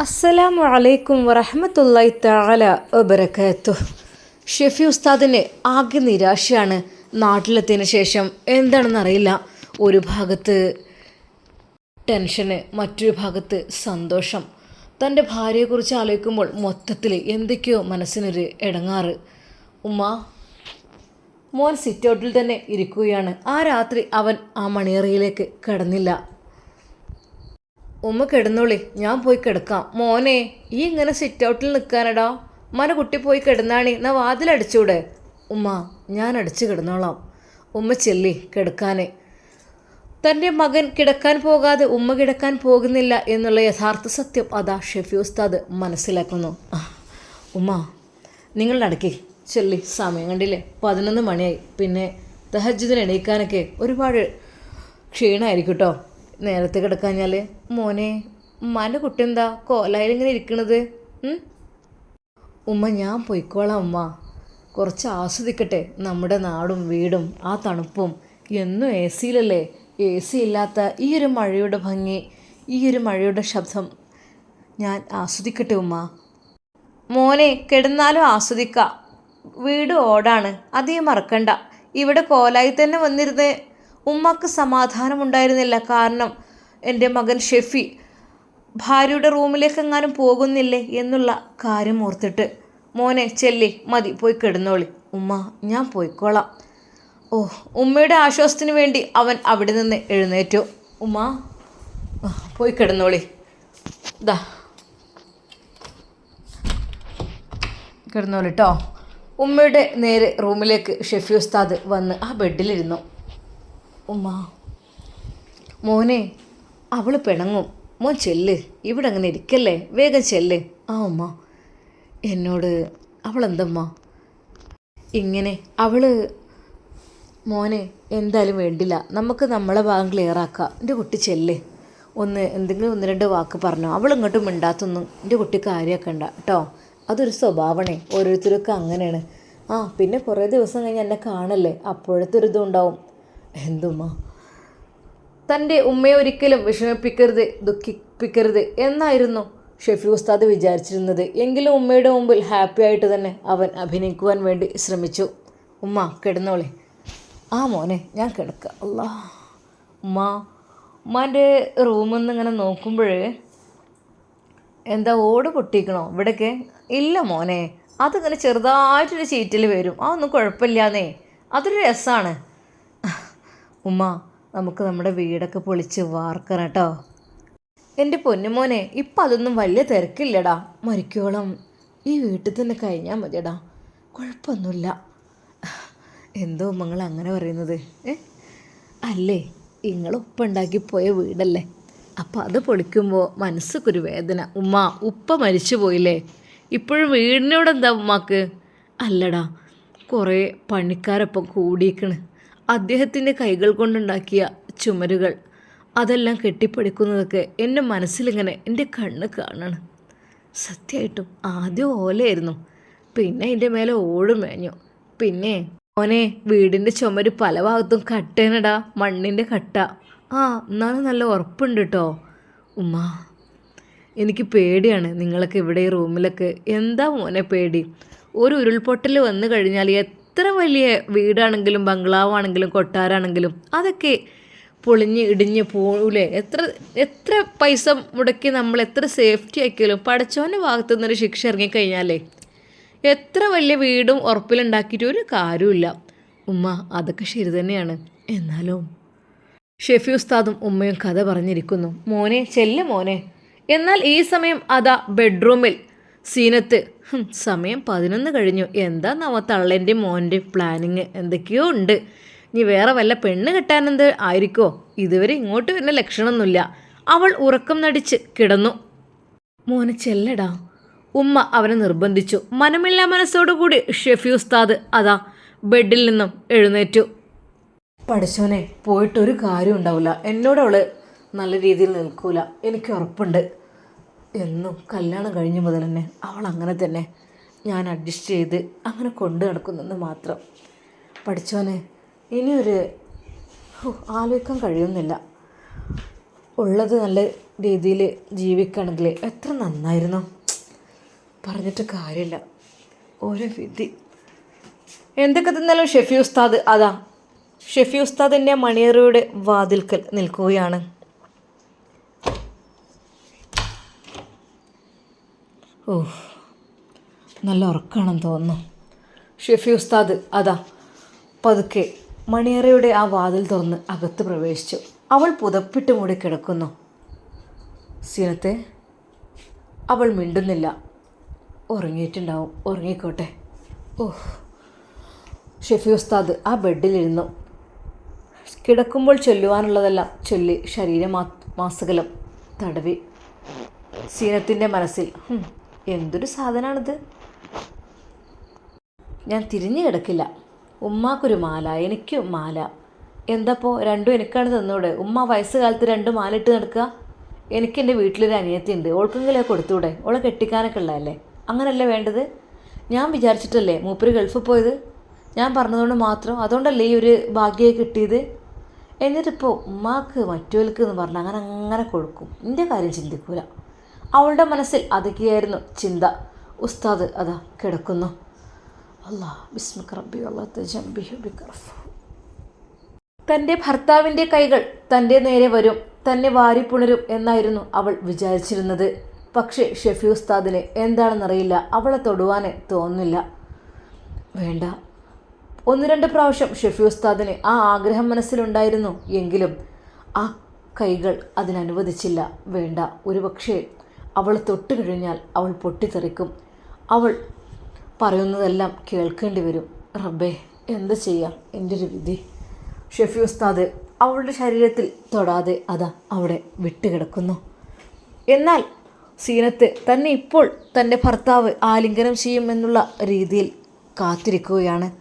അസ്സലാമു അലൈക്കും വറഹമത്തല്ലായി തആല വബറകാത്തു ഷെഫി ഉസ്താദിന് ആകെ നിരാശയാണ് നാട്ടിലെത്തിയതിന് ശേഷം. എന്താണെന്നറിയില്ല ഒരു ഭാഗത്ത് ടെൻഷന് മറ്റൊരു ഭാഗത്ത് സന്തോഷം. തന്റെ ഭാര്യയെക്കുറിച്ച് ആലോചിക്കുമ്പോൾ മൊത്തത്തിൽ എന്തൊക്കെയോ മനസ്സിനൊരു ഇടങ്ങാറ്. ഉമ്മ മോൻ സിറ്റൗട്ടിൽ തന്നെ ഇരിക്കുകയാണ്. ആ രാത്രി അവൻ ആ മണിയറയിലേക്ക് കടന്നില്ല. ഉമ്മ കിടന്നോളി ഞാൻ പോയി കിടക്കാം. മോനെ ഈ ഇങ്ങനെ സിറ്റ് ഔട്ടിൽ നിൽക്കാനടാ മന കുട്ടി പോയി കിടന്നാണി എന്നാ വാതിലടിച്ചൂടെ ഉമ്മ ഞാൻ അടിച്ചു കിടന്നോളാം. ഉമ്മ ചെല്ലി കിടക്കാനെ. തന്റെ മകൻ കിടക്കാൻ പോകാതെ ഉമ്മ കിടക്കാൻ പോകുന്നില്ല എന്നുള്ള യഥാർത്ഥ സത്യം അതാ ഷെഫി ഉസ്താദ് മനസ്സിലാക്കുന്നു. ഉമ്മ നിങ്ങളുടെ അടക്കി ചെല്ലി സമയം കണ്ടില്ലേ? പതിനൊന്ന് മണിയായി. പിന്നെ തഹജിദിന് എണീക്കാനൊക്കെ ഒരുപാട് ക്ഷീണമായിരിക്കും കേട്ടോ നേരത്തെ കിടക്കാഞ്ഞാൽ മോനെ ഉമ്മാന്റെ കുട്ടി എന്താ കോലായിലിങ്ങനെ ഇരിക്കണത്? ഉമ്മ ഞാൻ പൊയ്ക്കോളാം ഉമ്മ. കുറച്ച് ആസ്വദിക്കട്ടെ നമ്മുടെ നാടും വീടും ആ തണുപ്പും. എന്നും എ സിയിലല്ലേ? എ സി ഇല്ലാത്ത ഈ ഒരു മഴയുടെ ഭംഗി ഈ ഒരു മഴയുടെ ശബ്ദം ഞാൻ ആസ്വദിക്കട്ടെ ഉമ്മ. മോനെ കിടന്നാലും ആസ്വദിക്കാം. വീട് ഓടാണ് അതേ മറക്കണ്ട. ഇവിടെ കോലായി തന്നെ വന്നിരുന്നേ ഉമ്മക്ക് സമാധാനമുണ്ടായിരുന്നില്ല കാരണം എന്റെ മകൻ ഷെഫി ഭാര്യയുടെ റൂമിലേക്ക് എങ്ങാനും പോകുന്നില്ലേ എന്നുള്ള കാര്യം ഓർത്തിട്ട് മോനെ ചെല്ലി മതി പോയി കിടന്നോളി. ഉമ്മ ഞാൻ പോയിക്കോളാം. ഓ ഉമ്മയുടെ ആശ്വാസത്തിന് വേണ്ടി അവൻ അവിടെ നിന്ന് എഴുന്നേറ്റു. ഉമ്മ പോയി കിടന്നോളി. ദാ. കിടന്നോളി കേട്ടോ ഉമ്മയുടെ നേരെ റൂമിലേക്ക് ഷെഫി ഉസ്താദ് വന്ന് ആ ബെഡിലിരുന്നു. ഉമ്മ മോനെ അവൾ പിണങ്ങും. മോൻ ചെല്ല്. ഇവിടെ അങ്ങനെ ഇരിക്കല്ലേ. വേഗം ചെല്ല്. ആ ഉമ്മ. എന്നോട് അവളെന്തമ്മ? ഇങ്ങനെ. അവൾ മോനെ എന്തായാലും വേണ്ടില്ല. നമുക്ക് നമ്മളെ ഭാഗം ക്ലിയർ ആക്കാം എന്റെ കുട്ടി ചെല്ല്. ഒന്ന് എന്തെങ്കിലും ഒന്ന് രണ്ട് വാക്ക് പറഞ്ഞോ. അവൾ ഇങ്ങോട്ടും മിണ്ടാത്തൊന്നും എന്റെ കുട്ടി കാര്യമാക്കണ്ട കേട്ടോ അതൊരു സ്വഭാവണേ. ഓരോരുത്തരൊക്കെ അങ്ങനെയാണ്. ആ പിന്നെ കുറേ ദിവസം കഴിഞ്ഞ് എന്നെ കാണല്ലേ. അപ്പോഴത്തെ ഒരു ഇതുണ്ടാവും എന്തുമ്മ? തന്റെ ഉമ്മയെ ഒരിക്കലും വിഷമിപ്പിക്കരുത് ദുഃഖിപ്പിക്കരുത് എന്നായിരുന്നു ഷെഫി ഉസ്താദ് വിചാരിച്ചിരുന്നത്. എങ്കിലും ഉമ്മയുടെ മുമ്പിൽ ഹാപ്പി ആയിട്ട് തന്നെ അവൻ അഭിനയിക്കുവാൻ വേണ്ടി ശ്രമിച്ചു. ഉമ്മ കിടന്നോളെ. ആ മോനെ ഞാൻ കിടക്കുക അല്ലാ. ഉമ്മ ഉമ്മാന്റെ റൂമിൽ നിന്ന് ഇങ്ങനെ നോക്കുമ്പോഴേ എന്താ ഓട് പൊട്ടിക്കണോ? ഇവിടേക്ക് ഇല്ല മോനെ. അതിങ്ങനെ ചെറുതായിട്ടൊരു ചീറ്റിൽ വരും. അതൊന്നും കുഴപ്പമില്ലാന്നേ. അതൊരു രസമാണ് ഉമ്മ നമുക്ക് നമ്മുടെ വീടൊക്കെ പൊളിച്ച് വാർക്കണം കേട്ടോ. എന്റെ പൊന്നുമോനെ ഇപ്പം അതൊന്നും വലിയ തിരക്കില്ലടാ. മരിക്കോളം. ഈ വീട്ടിൽ തന്നെ കഴിഞ്ഞാൽ മതിയടാ. കുഴപ്പമൊന്നുമില്ല. എന്തോ നിങ്ങൾ അങ്ങനെ പറയുന്നത്. അല്ലേ? നിങ്ങൾ ഉണ്ടാക്കി പോയ വീടല്ലേ? അപ്പം അത് പൊളിക്കുമ്പോൾ മനസ്സൊക്കൊരു വേദന. ഉമ്മ ഉപ്പ മരിച്ചു പോയില്ലേ? ഇപ്പോഴും വീടിനോട് എന്താ ഉമ്മാക്ക്? അല്ലടാ കുറേ പണിക്കാരൊപ്പം കൂടിയിക്കണ് അദ്ദേഹത്തിന്റെ കൈകൾ കൊണ്ടുണ്ടാക്കിയ ചുമരുകൾ. അതെല്ലാം കെട്ടിപ്പടിക്കുന്നതൊക്കെ എന്റെ മനസ്സിലിങ്ങനെ എന്റെ കണ്ണ് കാണണം. സത്യമായിട്ടും ആദ്യം ഓലയായിരുന്നു. പിന്നെ അതിന്റെ മേലെ ഓടും മേഞ്ഞു. പിന്നെ ഓനെ വീടിന്റെ ചുമര് പല ഭാഗത്തും കട്ടേനടാ മണ്ണിന്റെ കട്ട. ആ എന്നാലും നല്ല ഉറപ്പുണ്ട് കേട്ടോ ഉമ്മ എനിക്ക് പേടിയാണ് നിങ്ങളൊക്കെ ഇവിടെ ഈ റൂമിലൊക്കെ. എന്താ മോനെ പേടി? ഒരു ഉരുൾപൊട്ടൽ വന്നു കഴിഞ്ഞാൽ എത്ര വലിയ വീടാണെങ്കിലും ബംഗ്ലാവാണെങ്കിലും കൊട്ടാരാണെങ്കിലും അതൊക്കെ പൊളിഞ്ഞ് ഇടിഞ്ഞ് പോകൂലേ എത്ര എത്ര പൈസ മുടക്കി നമ്മൾ എത്ര സേഫ്റ്റി ആക്കിയാലും പടച്ചോന്റെ ഭാഗത്തു നിന്നൊരു ശിക്ഷ ഇറങ്ങിക്കഴിഞ്ഞാലേ എത്ര വലിയ വീടും ഉറപ്പിലുണ്ടാക്കിയിട്ട് ഒരു കാര്യമില്ല ഉമ്മ അതൊക്കെ ശരി തന്നെയാണ്. എന്നാലും ഷെഫി ഉസ്താദും ഉമ്മയും കഥ പറഞ്ഞിരിക്കുന്നു. മോനെ ചെല്ല മോനെ. എന്നാൽ ഈ സമയം അതാ ബെഡ്റൂമിൽ. സീനത്ത്. സമയം പതിനൊന്ന് കഴിഞ്ഞു. എന്താ നമ്മ തള്ളേന്റെ മോന്റെ പ്ലാനിങ്? എന്തൊക്കെയോ ഉണ്ട്. ഇനി വേറെ വല്ല പെണ്ണ് കിട്ടാനെന്ത് ആയിരിക്കോ? ഇതുവരെ ഇങ്ങോട്ട് വരുന്ന ലക്ഷണമൊന്നുമില്ല. അവൾ ഉറക്കം നടിച്ച് കിടന്നു. മോനെ ചെല്ലടാ. ഉമ്മ അവനെ നിർബന്ധിച്ചു. മനമില്ലാ മനസ്സോടുകൂടി ഷെഫി ഉസ്താദ് അതാ ബെഡിൽ നിന്നും എഴുന്നേറ്റു. പഠിച്ചോനെ പോയിട്ടൊരു കാര്യം ഉണ്ടാവില്ല എന്നോട് അവൾ നല്ല രീതിയിൽ നിൽക്കൂല. എനിക്ക് ഉറപ്പുണ്ട്. എന്നും കല്യാണം കഴിഞ്ഞ മുതൽ തന്നെ അവൾ അങ്ങനെ തന്നെ ഞാൻ അഡ്ജസ്റ്റ് ചെയ്ത് അങ്ങനെ കൊണ്ടു നടക്കുന്നെന്ന് മാത്രം. പഠിച്ചോനെ ഇനിയൊരു ആലോചിക്കാൻ കഴിയുന്നില്ല. ഉള്ളത് നല്ല രീതിയിൽ ജീവിക്കുകയാണെങ്കിൽ എത്ര നന്നായിരുന്നു. പറഞ്ഞിട്ട് കാര്യമില്ല. ഓരോ വിധി. എന്തൊക്കെ തന്നാലും ഷെഫി ഉസ്താദ് അതാ. ഷെഫി ഉസ്താദിന്റെ മണിയറയുടെ വാതിൽക്കൽ നിൽക്കുകയാണ്. ഓ നല്ല ഉറക്കമാണെന്ന് തോന്നുന്നു. ഷെഫി ഉസ്താദ് അതാ പതുക്കെ മണിയറയുടെ ആ വാതിൽ തുറന്ന് അകത്ത് പ്രവേശിച്ചു. അവൾ പുതപ്പിട്ട് മൂടി കിടക്കുന്നു. സീനത്തെ അവൾ മിണ്ടുന്നില്ല. ഉറങ്ങിയിട്ടുണ്ടാവും ഉറങ്ങിക്കോട്ടെ. ഓ ഷെഫി ഉസ്താദ് ആ ബെഡിലിരുന്നു കിടക്കുമ്പോൾ ചൊല്ലുവാനുള്ളതെല്ലാം ചൊല്ലി ശരീരമാ മാസകലം തടവി. സീനത്തിന്റെ മനസ്സിൽ "ഹും, എന്തൊരു സാധനമാണിത് ഞാൻ തിരിഞ്ഞു കിടക്കില്ല. ഉമ്മാക്കൊരു മാല എനിക്കും മാല. എന്താപ്പോ രണ്ടും എനിക്കാണ് തന്നൂടെ? ഉമ്മ വയസ്സുകാലത്ത് രണ്ട് മാല ഇട്ട് നടക്കുക? എനിക്ക് എന്റെ വീട്ടിലൊരു അനിയത്തിയുണ്ട്. ഓൾക്കെങ്കിലും കൊടുത്തൂടെ? ഓളെ കെട്ടിക്കാനൊക്കെ ഉള്ളതല്ലേ? അങ്ങനല്ലേ വേണ്ടത്? ഞാൻ വിചാരിച്ചിട്ടല്ലേ മൂപ്പര് ഗൾഫിൽ പോയത്? ഞാൻ പറഞ്ഞതുകൊണ്ട് മാത്രം. അതുകൊണ്ടല്ലേ ഈ ഒരു ഭാഗ്യമായി കിട്ടിയത്? എന്നിട്ടിപ്പോൾ ഉമ്മാക്ക് മറ്റോൽക്ക് എന്ന് പറഞ്ഞാൽ അങ്ങനെ അങ്ങനെ കൊടുക്കും. എന്റെ കാര്യം ചിന്തിക്കൂല. അവളുടെ മനസ്സിൽ അതൊക്കെയായിരുന്നു ചിന്ത. ഉസ്താദ് അതാ കിടക്കുന്നു. തന്റെ ഭർത്താവിന്റെ കൈകൾ തന്റെ നേരെ വരും തന്നെ വാരിപ്പുണരും എന്നായിരുന്നു അവൾ വിചാരിച്ചിരുന്നത്. പക്ഷേ ഷെഫി ഉസ്താദിന് എന്താണെന്നറിയില്ല അവളെ തൊടുവാൻ തോന്നുന്നില്ല. വേണ്ട. ഒന്ന് രണ്ട് പ്രാവശ്യം ഷെഫി ഉസ്താദിന് ആ ആഗ്രഹം മനസ്സിലുണ്ടായിരുന്നു എങ്കിലും ആ കൈകൾ അതിനനുവദിച്ചില്ല. വേണ്ട. ഒരുപക്ഷെ അവൾ തൊട്ട് കഴിഞ്ഞാൽ അവൾ പൊട്ടിത്തെറിക്കും. അവൾ പറയുന്നതെല്ലാം കേൾക്കേണ്ടി വരും. റബ്ബേ എന്ത് ചെയ്യാം? എന്റെ ഒരു വിധി. ഷെഫി ഉസ്താദ് അവളുടെ ശരീരത്തിൽ തൊടാതെ അതാ അവിടെ വിട്ടുകിടക്കുന്നു. എന്നാൽ സീനത്ത് തന്നെ ഇപ്പോൾ തന്റെ ഭർത്താവ് ആലിംഗനം ചെയ്യുമെന്നുള്ള രീതിയിൽ കാത്തിരിക്കുകയാണ്.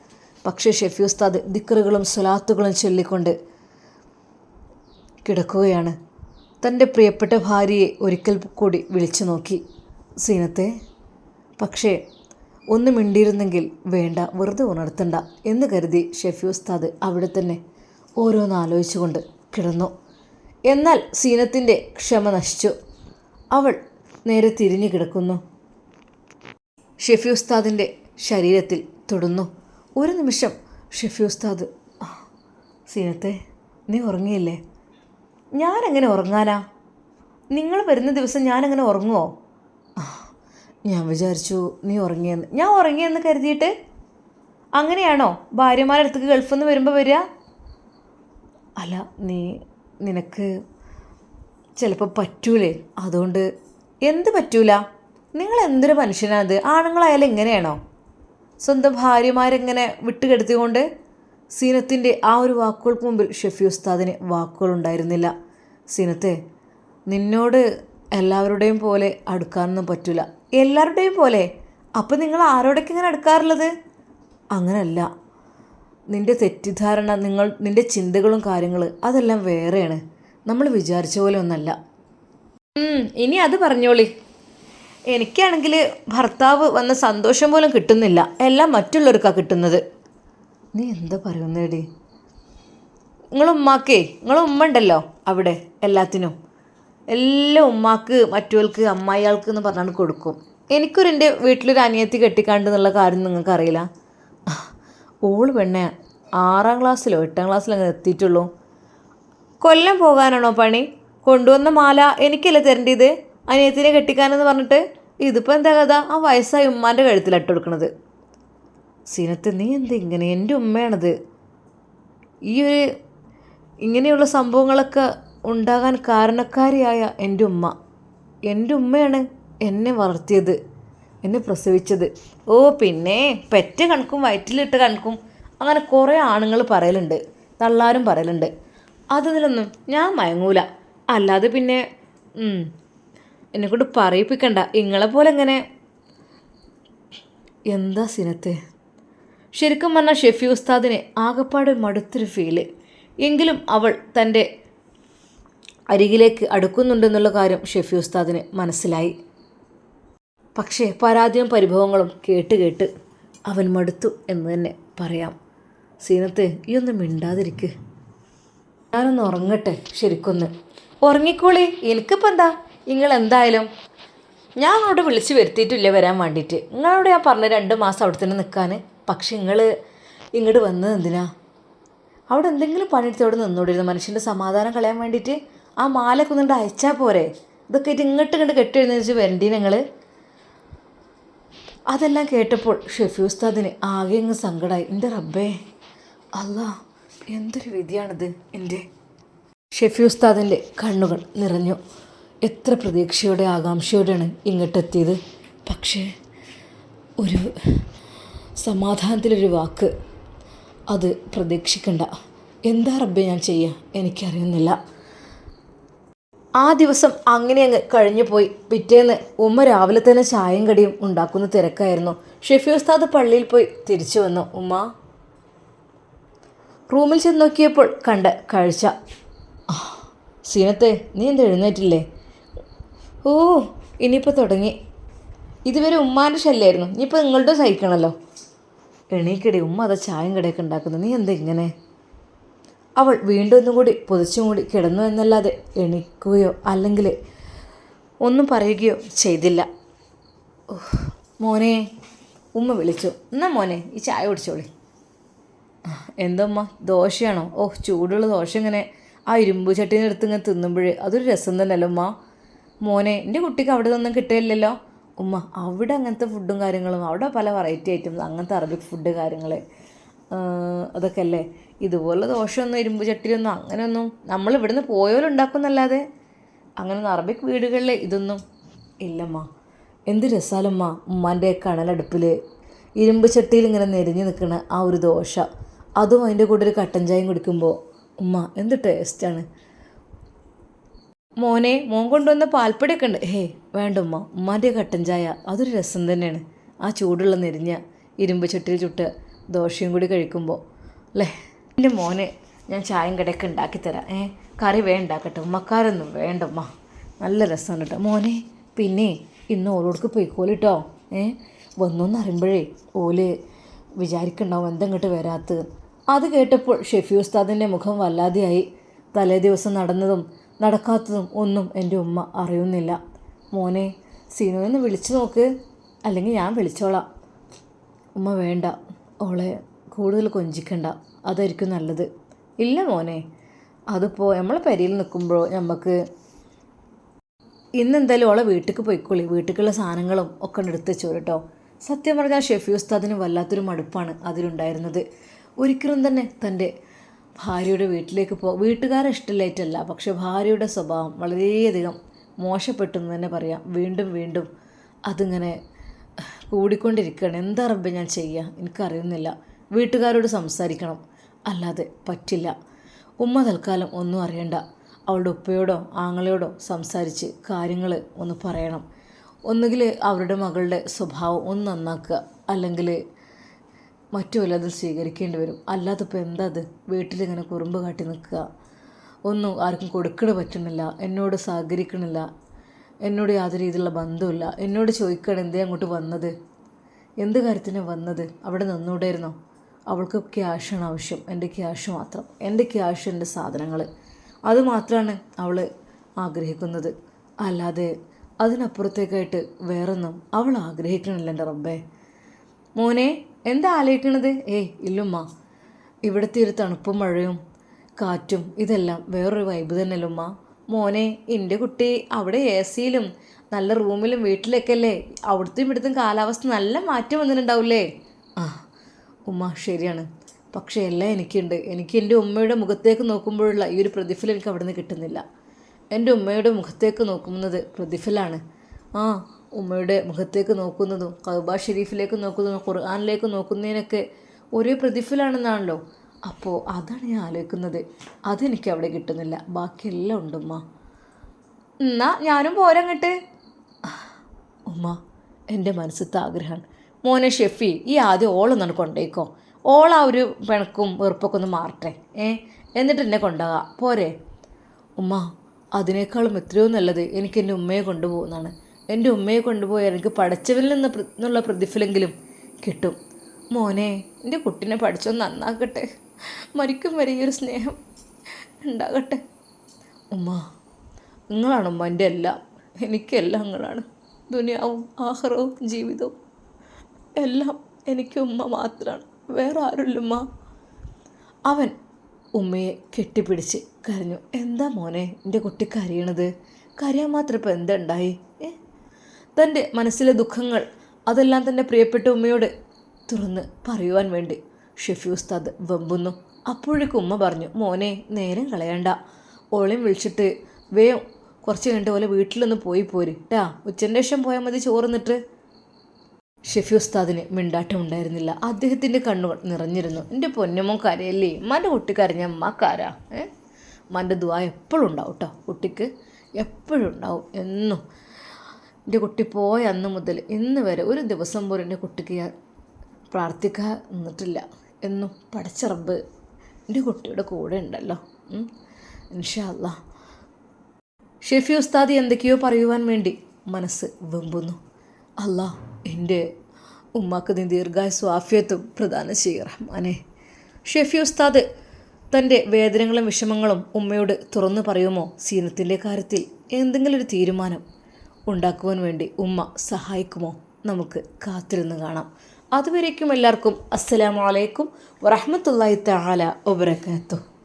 പക്ഷേ ഷെഫി ഉസ്താദ് ദിക്കറുകളും സ്വലാത്തുകളും ചൊല്ലിക്കൊണ്ട് കിടക്കുകയാണ്. തന്റെ പ്രിയപ്പെട്ട ഭാര്യയെ ഒരിക്കൽ കൂടി വിളിച്ചു നോക്കി. സീനത്തെ പക്ഷേ ഒന്ന് മിണ്ടിയിരുന്നെങ്കിൽ വേണ്ട വെറുതെ ഉണർത്തണ്ട എന്ന് കരുതി ഷെഫി ഉസ്താദ് അവിടെ തന്നെ ഓരോന്ന് ആലോചിച്ചുകൊണ്ട് കിടന്നു. എന്നാൽ സീനത്തിന്റെ ക്ഷമ നശിച്ചു. അവൾ നേരെ തിരിഞ്ഞു കിടക്കുന്നു. ഷെഫി ഉസ്താദിന്റെ ശരീരത്തിൽ തൊടുന്നു. ഒരു നിമിഷം ഷെഫി ഉസ്താദ് സീനത്തെ നീ ഉറങ്ങിയില്ലേ? ഞാനെങ്ങനെ ഉറങ്ങാനാ? നിങ്ങൾ വരുന്ന ദിവസം ഞാനങ്ങനെ ഉറങ്ങുമോ ഞാൻ വിചാരിച്ചു നീ ഉറങ്ങിയെന്ന്. ഞാൻ ഉറങ്ങിയെന്ന് കരുതിയിട്ട്? അങ്ങനെയാണോ? ഭാര്യമാരുടെ അടുത്തേക്ക് ഗൾഫിൽ നിന്ന് വരുമ്പോൾ വരിക? അല്ല നീ നിനക്ക് ചിലപ്പോൾ പറ്റൂലേ? അതുകൊണ്ട് എന്ത് പറ്റൂല? നിങ്ങൾ എന്തൊരു മനുഷ്യനാത് ആണുങ്ങളായാലും എങ്ങനെയാണോ സ്വന്തം ഭാര്യമാരെങ്ങനെ വിട്ടുകെടുത്തിക്കൊണ്ട് സീനത്തിന്റെ ആ ഒരു വാക്കുകൾക്ക് മുമ്പിൽ ഷെഫി ഉസ്താദിന് വാക്കുകളുണ്ടായിരുന്നില്ല. സീനത്തെ നിന്നോട് എല്ലാവരുടെയും പോലെ അടുക്കാനൊന്നും പറ്റില്ല എല്ലാവരുടെയും പോലെ? അപ്പം നിങ്ങൾ ആരോടൊക്കെ ഇങ്ങനെ അടുക്കാറുള്ളത്? അങ്ങനല്ല. നിന്റെ തെറ്റിദ്ധാരണ നിങ്ങൾ നിന്റെ ചിന്തകളും കാര്യങ്ങൾ അതെല്ലാം വേറെയാണ്. നമ്മൾ വിചാരിച്ച പോലെ ഒന്നല്ല. ഇനി അത് പറഞ്ഞോളി. എനിക്കാണെങ്കിൽ ഭർത്താവ് വന്ന സന്തോഷം പോലും കിട്ടുന്നില്ല. എല്ലാം മറ്റുള്ളവർക്കാണ് കിട്ടുന്നത്. നീ എന്താ പറയുന്നേടി? നിങ്ങൾ ഉമ്മ ഉണ്ടല്ലോ അവിടെ എല്ലാത്തിനും. എല്ലാ ഉമ്മാക്ക് മറ്റവൾക്ക് അമ്മായിയാൾക്ക് എന്ന് പറഞ്ഞാണ് കൊടുക്കും. എനിക്കൊരു എന്റെ വീട്ടിലൊരു അനിയത്തി കെട്ടിക്കാണ്ട് എന്നുള്ള കാര്യം നിങ്ങൾക്കറിയില്ല ഓൾ പെണ്ണെ ആറാം ക്ലാസ്സിലോ എട്ടാം ക്ലാസ്സിലോ അങ്ങനെ എത്തിയിട്ടുള്ളൂ. കൊല്ലം പോകാനാണോ പണി? കൊണ്ടുവന്ന മാല എനിക്കല്ലേ തരേണ്ടത്? അനിയത്തിനെ കെട്ടിക്കാനെന്ന് പറഞ്ഞിട്ട് ഇതിപ്പോൾ എന്താ കഥ? ആ വയസ്സായ ഉമ്മാന്റെ കഴുത്തിലിട്ട് കൊടുക്കണത്. സീനത്ത് നീ എന്ത് ഇങ്ങനെ? എന്റെ ഉമ്മയാണത്. ഈ ഒരു ഇങ്ങനെയുള്ള സംഭവങ്ങളൊക്കെ ഉണ്ടാകാൻ കാരണക്കാരിയായ എന്റെ ഉമ്മ. എന്റെ ഉമ്മയാണ് എന്നെ വളർത്തിയത് എന്നെ പ്രസവിച്ചത്. ഓ പിന്നെ പെറ്റ കണക്കും വയറ്റിലിട്ട് കണക്കും അങ്ങനെ കുറേ ആണുങ്ങൾ പറയലുണ്ട് തള്ളാരും പറയലുണ്ട്. അതിലൊന്നും ഞാൻ മയങ്ങൂല. അല്ലാതെ പിന്നെ എന്നെക്കൊണ്ട് പറയിപ്പിക്കണ്ട. ഇങ്ങളെ പോലെ എങ്ങനെ? എന്താ സിനത്തെ? ശരിക്കും പറഞ്ഞാൽ ഷെഫി ഉസ്താദിനെ ആകപ്പാട് മടുത്തൊരു ഫീൽ എങ്കിലും അവൾ തന്റെ അരികിലേക്ക് അടുക്കുന്നുണ്ടെന്നുള്ള കാര്യം ഷെഫി ഉസ്താദിന് മനസ്സിലായി. പക്ഷേ പരാതിയും പരിഭവങ്ങളും കേട്ട് കേട്ട് അവൻ മടുത്തു എന്ന് തന്നെ പറയാം. സീനത്ത് ഈ ഒന്ന് മിണ്ടാതിരിക്ക്. ഞാനൊന്ന് ഉറങ്ങട്ടെ ശരിക്കൊന്ന്. ഉറങ്ങിക്കോളി. എനിക്കിപ്പോൾ എന്താ? നിങ്ങൾ എന്തായാലും ഞാൻ അവിടെ വിളിച്ച് വരുത്തിയിട്ടില്ല വരാൻ വേണ്ടിയിട്ട്? നിങ്ങളോട് ഞാൻ പറഞ്ഞ രണ്ട് മാസം അവിടെ തന്നെ നിൽക്കാൻ പക്ഷെ നിങ്ങൾ ഇങ്ങോട്ട് വന്നത് എന്തിനാ? അവിടെ എന്തെങ്കിലും പണിയെടുത്ത് അവിടെ നിന്നോടിരുന്നു. മനുഷ്യന്റെ സമാധാനം കളയാൻ വേണ്ടിയിട്ട് ആ മാലൊക്കെ ഒന്നുകൊണ്ട് അയച്ചാൽ പോരെ. ഇതൊക്കെ ആയിട്ട് ഇങ്ങോട്ട് കണ്ട് കെട്ടി എഴുന്നേച്ച് വരണ്ടി ഞങ്ങൾ അതെല്ലാം കേട്ടപ്പോൾ ഷെഫി ഉസ്താദിന് ആകെ അങ്ങ് സങ്കടമായി എന്റെ റബ്ബേ അല്ല എന്തൊരു വിധിയാണിത് എന്റെ ഷെഫി ഉസ്താദിന്റെ കണ്ണുകൾ നിറഞ്ഞു. എത്ര പ്രതീക്ഷയോടെ ആകാംക്ഷയോടെയാണ് ഇങ്ങോട്ടെത്തിയത്. പക്ഷേ ഒരു സമാധാനത്തിലൊരു വാക്ക്. അത് പ്രതീക്ഷിക്കണ്ട. എന്താ റബ്ബെ ഞാൻ ചെയ്യുക എനിക്കറിയുന്നില്ല. ആ ദിവസം അങ്ങനെ അങ്ങ് കഴിഞ്ഞു പോയി പിറ്റേന്ന് ഉമ്മ രാവിലെ തന്നെ ചായയും കടിയും ഉണ്ടാക്കുന്ന തിരക്കായിരുന്നു. ഷെഫി ഉസ്താദ് പള്ളിയിൽ പോയി തിരിച്ചു വന്നു. ഉമ്മ? റൂമിൽ ചെന്ന് നോക്കിയപ്പോൾ കണ്ട കാഴ്ച. സീനത്തെ നീ എന്ത് എഴുന്നേറ്റില്ലേ? ഓ ഇനിയിപ്പോൾ തുടങ്ങി. ഇതുവരെ ഉമ്മാന്റെ ശല്യമായിരുന്നു ഇനിയിപ്പോൾ നിങ്ങളുടെ സഹിക്കണമല്ലോ എണീക്കടി ഉമ്മ അതാ ചായം കടയൊക്കെ ഉണ്ടാക്കുന്നത്. നീ എന്താ ഇങ്ങനെ? അവൾ വീണ്ടും ഒന്നും കൂടി കൂടി കിടന്നു എന്നല്ലാതെ എണീക്കുകയോ അല്ലെങ്കിൽ ഒന്നും പറയുകയോ ചെയ്തില്ല. മോനെ ഉമ്മ വിളിച്ചു. എന്നാ മോനെ ഈ ചായ കുടിച്ചോളി. എന്തമ്മ ദോശയാണോ? ഓ ചൂടുള്ള ദോശ ഇങ്ങനെ ആ ഇരുമ്പ് ചട്ടീനെടുത്ത് ഇങ്ങനെ തിന്നുമ്പോഴേ അതൊരു രസം തന്നെയല്ലോ ഉമ്മ? മോനെ എന്റെ കുട്ടിക്ക് അവിടെ നിന്നൊന്നും കിട്ടില്ലല്ലോ ഉമ്മ അവിടെ അങ്ങനത്തെ ഫുഡും കാര്യങ്ങളും അവിടെ പല വെറൈറ്റി ഐറ്റംസ് അങ്ങനത്തെ അറബിക് ഫുഡ് കാര്യങ്ങൾ അതൊക്കെ അല്ലേ? ഇതുപോലെ ദോശയൊന്നും ഇരുമ്പ് ചട്ടിയൊന്നും അങ്ങനെയൊന്നും നമ്മൾ ഇവിടുന്ന് പോയോലും ഉണ്ടാക്കുന്നല്ലാതെ അങ്ങനെ അറബിക് വീടുകളിൽ ഇതൊന്നും ഇല്ലമ്മ. എന്ത് രസാലമ്മ ഉമ്മാന്റെ കണലടുപ്പിൽ ഇരുമ്പ് ചട്ടിയിൽ ഇങ്ങനെ നെരിഞ്ഞ് നിൽക്കുന്ന ആ ഒരു ദോശ. അതും അതിന്റെ കൂടെ ഒരു കട്ടൻ ചായയും കുടിക്കുമ്പോൾ ഉമ്മ എന്ത് ടേസ്റ്റാണ് മോനെ മോൻ കൊണ്ടുവന്ന പാൽപ്പൊടിയൊക്കെ ഉണ്ട് ഹേ വേണ്ട ഉമ്മ ഉമ്മാന്റെ കട്ടൻ ചായ അതൊരു രസം തന്നെയാണ്. ആ ചൂടുള്ള നെരിഞ്ഞ ഇരുമ്പ് ചുട്ടിൽ ചുട്ട് ദോശയും കൂടി കഴിക്കുമ്പോൾ അല്ലേ? എന്റെ മോനെ ഞാൻ ചായയും കടയൊക്കെ ഉണ്ടാക്കി തരാം. ഏ കറി വേണ്ടാക്കട്ടെ ഉമ്മക്കാരൊന്നും വേണ്ട ഉമ്മ. നല്ല രസമാണ് കേട്ടോ. മോനെ പിന്നെ ഇന്ന് ഓരോടക്ക് പോയിക്കോലിട്ടോ ഏ വന്നോന്ന് അറിയുമ്പോഴേ ഓൽ വിചാരിക്കണ്ടാവും എന്തെങ്ങോട്ട് വരാത്തത്. അത് കേട്ടപ്പോൾ ഷെഫി ഉസ്താദിന്റെ മുഖം വല്ലാതെയായി. തലേ ദിവസം നടന്നതും നടക്കാത്തതും ഒന്നും എന്റെ ഉമ്മ അറിയുന്നില്ല. മോനെ സീനുവെന്ന് വിളിച്ചു നോക്ക്. അല്ലെങ്കിൽ ഞാൻ വിളിച്ചോളാം. ഉമ്മ വേണ്ട. ഓളെ കൂടുതൽ കൊഞ്ചിക്കണ്ട. അതായിരിക്കും നല്ലത്. ഇല്ല മോനെ. അതിപ്പോൾ നമ്മളെ പെരയിൽ നിൽക്കുമ്പോൾ നമുക്ക് ഇന്നെന്തായാലും ഓളെ വീട്ടിലേക്ക് പോയിക്കോളി. വീട്ടിലേക്കുള്ള സാധനങ്ങളും ഒക്കെ എടുത്ത് വെച്ചോ കേട്ടോ സത്യം പറഞ്ഞാൽ ഷെഫി ഉസ്താദിന് വല്ലാത്തൊരു മടുപ്പാണ് അതിലുണ്ടായിരുന്നത്. ഒരിക്കലും തന്നെ തന്റെ ഭാര്യയുടെ വീട്ടിലേക്ക് പോ വീട്ടുകാരെ ഇഷ്ടമില്ലായിട്ടല്ല പക്ഷെ ഭാര്യയുടെ സ്വഭാവം വളരെയധികം മോശപ്പെട്ടു എന്ന് തന്നെ പറയാം. വീണ്ടും വീണ്ടും അതിങ്ങനെ കൂടിക്കൊണ്ടിരിക്കുകയാണ്. എന്താ റബ്ബെ ഞാൻ ചെയ്യുക എനിക്കറിയുന്നില്ല. വീട്ടുകാരോട് സംസാരിക്കണം. അല്ലാതെ പറ്റില്ല. ഉമ്മ തൽക്കാലം ഒന്നും അറിയണ്ട. അവളുടെ ഉപ്പയോടോ ആങ്ങളയോടോ സംസാരിച്ച് കാര്യങ്ങൾ ഒന്ന് പറയണം. ഒന്നുകിൽ അവരുടെ മകളുടെ സ്വഭാവം ഒന്ന് നന്നാക്കുക. അല്ലെങ്കിൽ മറ്റു വല്ലതും സ്വീകരിക്കേണ്ടി വരും. അല്ലാതെ ഇപ്പോൾ എന്താ അത്? വീട്ടിലിങ്ങനെ കുറുമ്പ് കാട്ടി നിൽക്കുക. ഒന്നും ആർക്കും കൊടുക്കണ പറ്റുന്നില്ല. എന്നോട് സഹകരിക്കണില്ല. എന്നോട് യാതൊരു രീതിയിലുള്ള ബന്ധമില്ല എന്നോട് ചോദിക്കണം എന്തേ അങ്ങോട്ട് വന്നത്? എന്ത് കാര്യത്തിനാണ് വന്നത്? അവിടെ നിന്നൂടായിരുന്നോ അവൾക്ക് ക്യാഷാണ് ആവശ്യം. എന്റെ ക്യാഷ് മാത്രം. എന്റെ ക്യാഷ് എന്റെ സാധനങ്ങൾ. അത് മാത്രമാണ് അവൾ ആഗ്രഹിക്കുന്നത്. അല്ലാതെ അതിനപ്പുറത്തേക്കായിട്ട് വേറൊന്നും അവൾ ആഗ്രഹിക്കണില്ല എന്റെ റബ്ബേ. മോനെ എന്താ ആലോചിക്കണത്? ഏയ് ഇല്ലുമ്മ. ഇവിടുത്തെ ഒരു തണുപ്പും മഴയും കാറ്റും ഇതെല്ലാം വേറൊരു വൈബ് തന്നെയല്ലേ ഉമ്മ മോനെ എന്റെ കുട്ടി അവിടെ എ സിയിലും നല്ല റൂമിലും വീട്ടിലൊക്കെ അല്ലേ അവിടുത്തെ ഇവിടുത്തെ കാലാവസ്ഥ നല്ല മാറ്റം വന്നിട്ടുണ്ടാവില്ലേ? ആ ഉമ്മ ശരിയാണ്. പക്ഷേ എല്ലാം എനിക്കുണ്ട്. എനിക്ക് എന്റെ ഉമ്മയുടെ മുഖത്തേക്ക് നോക്കുമ്പോഴുള്ള ഈ ഒരു പ്രതിഫലം എനിക്ക് അവിടെ നിന്ന് കിട്ടുന്നില്ല. എന്റെ ഉമ്മയുടെ മുഖത്തേക്ക് നോക്കുന്നത് പ്രതിഫലാണ്. ആ ഉമ്മയുടെ മുഖത്തേക്ക് നോക്കുന്നതും കൗബ ഷെരീഫിലേക്ക് നോക്കുന്നതും ഖുർആാനിലേക്ക് നോക്കുന്നതിനൊക്കെ ഒരേ പ്രതിഫലാണെന്നാണല്ലോ. അപ്പോൾ അതാണ് ഞാൻ ആലോചിക്കുന്നത്. അതെനിക്ക് അവിടെ കിട്ടുന്നില്ല. ബാക്കിയെല്ലാം ഉണ്ട് ഉമ്മ. എന്നാ ഞാനും പോരങ്ങട്ട്. ഉമ്മ എന്റെ മനസ്സത്തെ ആഗ്രഹമാണ്. മോനെ ഷെഫി ഈ ആദ്യം ഓളൊന്നാണ് കൊണ്ടേക്കോ. ഓൾ ആ ഒരു പിണക്കും വെറുപ്പൊക്കെ ഒന്ന് മാറട്ടെ. ഏ? എന്നിട്ട് എന്നെ കൊണ്ടുപോകാം. പോരെ. ഉമ്മ അതിനേക്കാളും എത്രയോ നല്ലത് എനിക്ക് എന്റെ ഉമ്മയെ കൊണ്ടുപോകുന്നതാണ്. എന്റെ ഉമ്മയെ കൊണ്ടുപോയാൽ എനിക്ക് പഠിച്ചവരിൽ നിന്ന് നിന്നുള്ള പ്രതിഫലെങ്കിലും കിട്ടും. മോനെ എന്റെ കുട്ടീനെ പഠിച്ചോ നന്നാക്കട്ടെ. മരിക്കും വരെ ഈ ഒരു സ്നേഹം ഉണ്ടാകട്ടെ. ഉമ്മ നിങ്ങളാണ് ഉമ്മ എന്റെ എല്ലാം. എനിക്കെല്ലാം നിങ്ങളാണ്. ദുനിയാവും ആഹാരവും ജീവിതവും. എല്ലാം എനിക്ക് ഉമ്മ മാത്രമാണ് വേറെ ആരുമില്ല ഉമ്മ. അവൻ ഉമ്മയെ കെട്ടിപ്പിടിച്ച് കരഞ്ഞു. എന്താ മോനെ എന്റെ കുട്ടി കരയണത്? കരയാൻ മാത്രം ഇപ്പം എന്താ ഉണ്ടായി? ഏ തന്റെ മനസ്സിലെ ദുഃഖങ്ങൾ അതെല്ലാം തന്റെ പ്രിയപ്പെട്ട ഉമ്മയോട് തുറന്ന് പറയുവാൻ വേണ്ടി ഷെഫി ഉസ്താദ് വെമ്പുന്നു. അപ്പോഴേക്കും ഉമ്മ പറഞ്ഞു മോനെ നേരം കളയണ്ട. ഓളെയും വിളിച്ചിട്ട് വേഗം കുറച്ച് കഴിഞ്ഞിട്ട് പോലെ വീട്ടിലൊന്ന് പോയി പോര്. ട്ടാ ഉച്ചന്റെ ശേഷം പോയാൽ മതി ചോറുന്നിട്ട് ഷെഫി ഉസ്താദിന് മിണ്ടാട്ടം ഉണ്ടായിരുന്നില്ല. അദ്ദേഹത്തിന്റെ കണ്ണുകൾ നിറഞ്ഞിരുന്നു. എന്റെ പൊന്നമ്മ കരയല്ലേ? ഉമ്മാന്റെ കുട്ടി കരഞ്ഞ അമ്മ കാരാ ഏ? ഉമ്മാന്റെ ദുആ എപ്പോഴും ഉണ്ടാവും കേട്ടോ കുട്ടിക്ക് എപ്പോഴും ഉണ്ടാവും. എന്നും എന്റെ കുട്ടി പോയ അന്ന് മുതൽ ഇന്ന് വരെ ഒരു ദിവസം പോലും എന്റെ കുട്ടിക്ക് ഞാൻ പ്രാർത്ഥിക്കാൻ നിന്നിട്ടില്ല. എന്നും പടച്ചറബ് എന്റെ കുട്ടിയുടെ കൂടെ ഉണ്ടല്ലോ. ഇൻഷല്ല ഷെഫി ഉസ്താദി എന്തൊക്കെയോ പറയുവാൻ വേണ്ടി മനസ്സ് വെമ്പുന്നു. അല്ല എന്റെ ഉമ്മാക്ക് നീ ദീർഘായുസ്സും ആഫിയത്തും പ്രദാനം ചെയ്യുക റഹ്മാനെ. ഷെഫി ഉസ്താദ് തന്റെ വേദനകളും വിഷമങ്ങളും ഉമ്മയോട് തുറന്നു പറയുമോ? സീനത്തിന്റെ കാര്യത്തിൽ എന്തെങ്കിലും ഒരു തീരുമാനം ഉണ്ടാക്കുവാൻ വേണ്ടി ഉമ്മ സഹായിക്കുമോ? നമുക്ക് കാത്തിരുന്ന് കാണാം. അതുവരേക്കും എല്ലാവർക്കും അസ്സലാമലൈക്കും വറഹമത്തല്ലായി തആല വബറകാതുഹു.